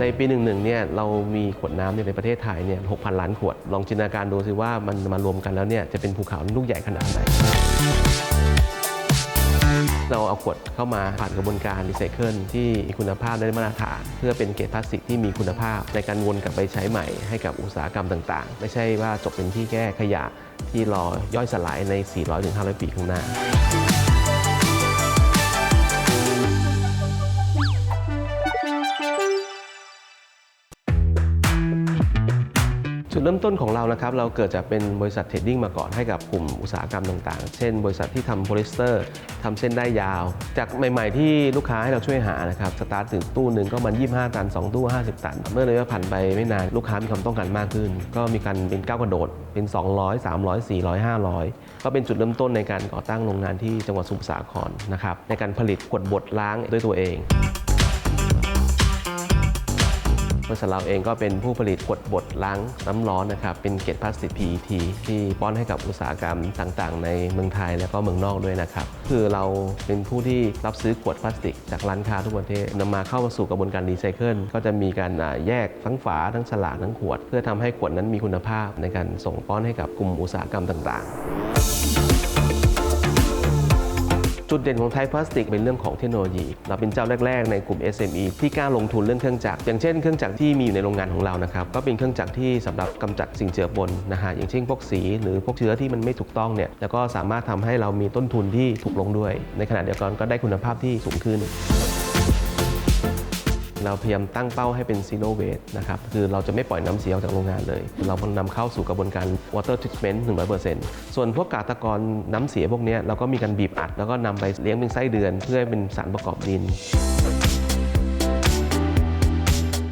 ในปีหนึ่งหนึ่งเนี่ยเรามีขวดน้ำในประเทศไทยเนี่ย6,000 ล้านขวด ลองจินตนาการดูสิว่ามันมารวมกันแล้วเนี่ยจะเป็นภูเขาลูกใหญ่ขนาดไหนเราเอาขวดเข้ามาผ่านกระบวนการรีไซเคิลที่มีคุณภาพได้มาตรฐานเพื่อเป็นเกรดพลาสติกที่มีคุณภาพ ในการวนกลับไปใช้ใหม่ให้กับอุตสาหกรรมต่างๆ ไม่ใช่ว่าจบเป็นที่แก้ขยะที่รอย่อยสลายใน 400-500 ปีข้างหน้า จุดเริ่มต้นของเรานะครับเราเกิดจากเป็นบริษัทเทรดดิ้งมาก่อนให้กับกลุ่มอุตสาหกรรมต่างๆ เช่น บริษัทที่ทำโพลิสเตอร์ทำเส้นได้ยาว จากใหม่ๆ ที่ลูกค้าให้เราช่วยหานะครับสตาร์ทถึงตู้หนึ่งก็มัน 25 ตัน 2 ตู้ 50 ตัน เมื่อระยะผ่านไปไม่นานลูกค้ามีความต้องการมากขึ้น ก็มีการเป็นก้าวกระโดดเป็น 200 300 400 500 ก็เป็นจุดเริ่มต้นในการก่อตั้งโรงงานที่จังหวัดสมุทรสาครนะครับในการผลิตขวดบดล้างด้วยตัวเอง บริษัทเราเองก็เป็นผู้ผลิตขวดบดล้างน้ำร้อนนะครับเป็นเกล็ดพลาสติก PET ที่ป้อนให้กับอุตสาหกรรมต่างๆ ในเมืองไทยและก็เมืองนอกด้วยนะครับคือเราเป็นผู้ที่รับซื้อขวดพลาสติก จากร้านค้าทุกประเทศนำมาเข้ามาสู่กระบวนการรีไซเคิลก็จะมีการแยกทั้งฝาทั้งฉลากทั้งขวด เพื่อทำให้ขวดนั้นมีคุณภาพในการส่งป้อนให้กับกลุ่มอุตสาหกรรมต่าง ๆ จุดเด่นของไทยพลาสติกเป็นเรื่องของเทคโนโลยี เราเป็นเจ้าแรก ๆ ในกลุ่ม SME ที่กล้าลงทุนเรื่องเครื่องจักร อย่างเช่นเครื่องจักรที่มีอยู่ในโรงงานของเรานะครับ ก็เป็นเครื่องจักรที่สำหรับกำจัดสิ่งเจือปนนะฮะ อย่างเช่นพวกสี หรือพวกเชื้อที่มันไม่ถูกต้องเนี่ย แล้วก็สามารถทำให้เรามีต้นทุนที่ถูกลงด้วย ในขณะเดียวกันก็ได้คุณภาพที่สูงขึ้น เราพยายามตั้งเป้าให้เป็น zero waste นะครับคือเราจะไม่ปล่อยน้ำเสียออกจากโรงงานเลย เรานำเข้าสู่กระบวนการ water treatment 100%ส่วนพวกกากตะกอนน้ำเสียพวกนี้เราก็มีการบีบอัด แล้วก็นำไปเลี้ยงเป็นไส้เดือน เพื่อให้เป็นสารประกอบดิน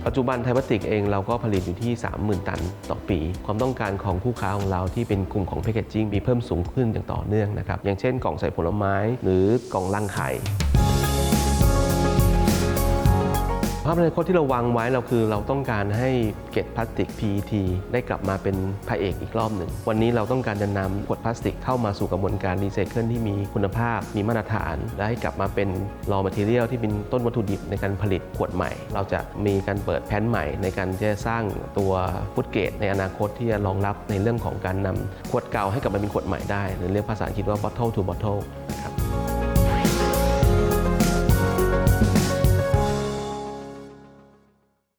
ปัจจุบันไทยพลาสติกเองเราก็ผลิตอยู่ที่ 30,000 ตันต่อปี ความต้องการของคู่ค้าของเราที่เป็นกลุ่มของแพคเกจจิ้งมีเพิ่มสูงขึ้นอย่างต่อเนื่องนะครับ อย่างเช่นกล่องใส่ผลไม้ หรือกล่องลังไข่ ภาพในอนาคตที่เราวางไว้เราคือเราต้องการให้เกล็ดพลาสติก PET ได้กลับมาเป็นพระเอกอีกรอบหนึ่ง วันนี้เราต้องการจะนำขวดพลาสติกเข้ามาสู่กระบวนการรีไซเคิลที่มีคุณภาพ มีมาตรฐาน และให้กลับมาเป็น raw material ที่เป็นต้นวัตถุดิบในการผลิตขวดใหม่ เราจะมีการเปิดแผนใหม่ในการจะสร้างตัวฟุตเกตในอนาคตที่จะรองรับในเรื่องของการนำขวดเก่าให้กลับมาเป็นขวดใหม่ได้หรือเรียกภาษาอังกฤษว่า bottle to bottle นะครับ